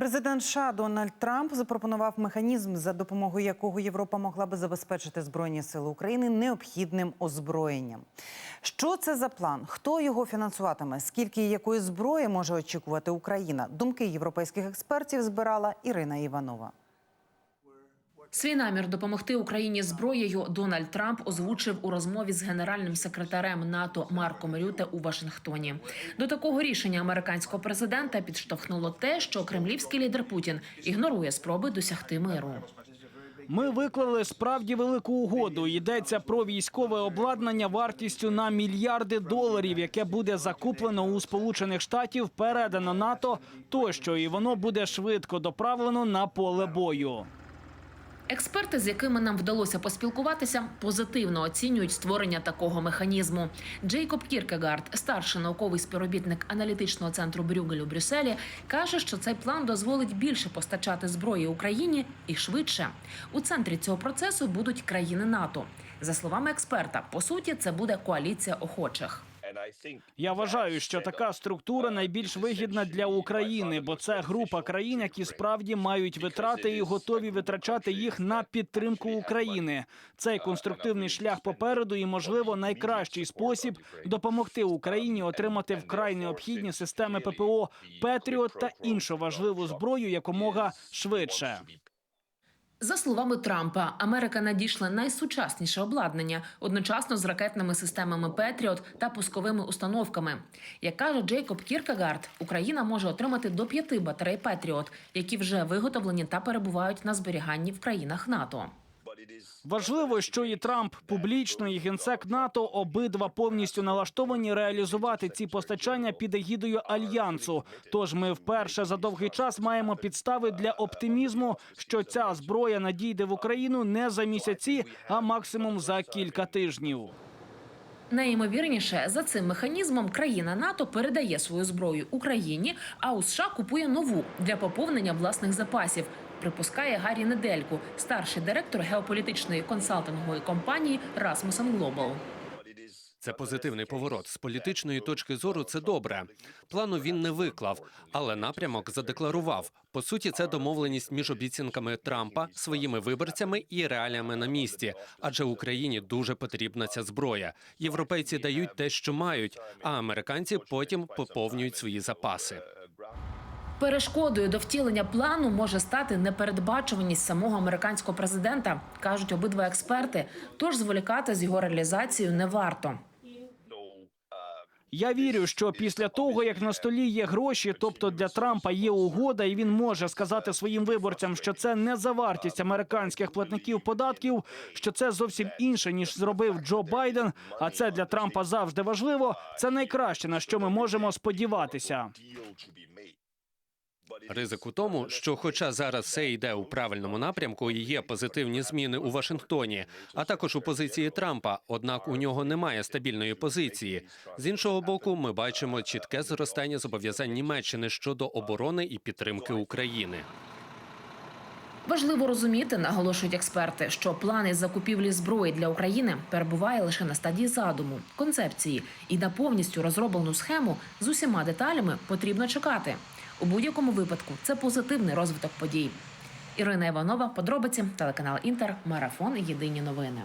Президент США Дональд Трамп запропонував механізм, за допомогою якого Європа могла би забезпечити збройні сили України необхідним озброєнням. Що це за план? Хто його фінансуватиме? Скільки і якої зброї може очікувати Україна? Думки європейських експертів збирала Ірина Іванова. Свій намір допомогти Україні зброєю Дональд Трамп озвучив у розмові з генеральним секретарем НАТО Марком Рюте у Вашингтоні. До такого рішення американського президента підштовхнуло те, що кремлівський лідер Путін ігнорує спроби досягти миру. Ми виклали справді велику угоду. Йдеться про військове обладнання вартістю на мільярди доларів, яке буде закуплено у Сполучених Штатів, передано НАТО тощо, і воно буде швидко доправлено на поле бою. Експерти, з якими нам вдалося поспілкуватися, позитивно оцінюють створення такого механізму. Джейкоб Кіркегард, старший науковий співробітник аналітичного центру Брюгель у Брюсселі, каже, що цей план дозволить більше постачати зброї Україні і швидше. У центрі цього процесу будуть країни НАТО. За словами експерта, по суті, це буде коаліція охочих. Я вважаю, що така структура найбільш вигідна для України, бо це група країн, які справді мають витрати і готові витрачати їх на підтримку України. Цей конструктивний шлях попереду і, можливо, найкращий спосіб допомогти Україні отримати вкрай необхідні системи ППО Петріот та іншу важливу зброю якомога швидше. За словами Трампа, Америка надійшла найсучасніше обладнання одночасно з ракетними системами Петріот та пусковими установками. Як каже Джейкоб Кіркагард, Україна може отримати до п'яти батарей Петріот, які вже виготовлені та перебувають на зберіганні в країнах НАТО. Важливо, що і Трамп публічно, і генсек НАТО обидва повністю налаштовані реалізувати ці постачання під егідою альянсу. Тож ми вперше за довгий час маємо підстави для оптимізму, що ця зброя надійде в Україну не за місяці, а максимум за кілька тижнів. Найімовірніше, за цим механізмом країна НАТО передає свою зброю Україні, а у США купує нову для поповнення власних запасів. Припускає Гаррі Недельку, старший директор геополітичної консалтингової компанії Rasmussen Global. Це позитивний поворот. З політичної точки зору це добре. Плану він не виклав, але напрямок задекларував. По суті, це домовленість між обіцянками Трампа, своїми виборцями і реаліями на місці. Адже Україні дуже потрібна ця зброя. Європейці дають те, що мають, а американці потім поповнюють свої запаси. Перешкодою до втілення плану може стати непередбачуваність самого американського президента, кажуть обидва експерти. Тож зволікати з його реалізацією не варто. Я вірю, що після того, як на столі є гроші, тобто для Трампа є угода, і він може сказати своїм виборцям, що це не за вартість американських платників податків, що це зовсім інше ніж зробив Джо Байден. А це для Трампа завжди важливо. Це найкраще на що ми можемо сподіватися. Ризик у тому, що, хоча зараз все йде у правильному напрямку, і є позитивні зміни у Вашингтоні, а також у позиції Трампа, однак у нього немає стабільної позиції. З іншого боку, ми бачимо чітке зростання зобов'язань Німеччини щодо оборони і підтримки України. Важливо розуміти, наголошують експерти, що план із закупівлі зброї для України перебуває лише на стадії задуму, концепції, і на повністю розроблену схему з усіма деталями потрібно чекати. У будь-якому випадку це позитивний розвиток подій. Ірина Іванова, подробиці, телеканал Інтер, марафон. Єдині новини.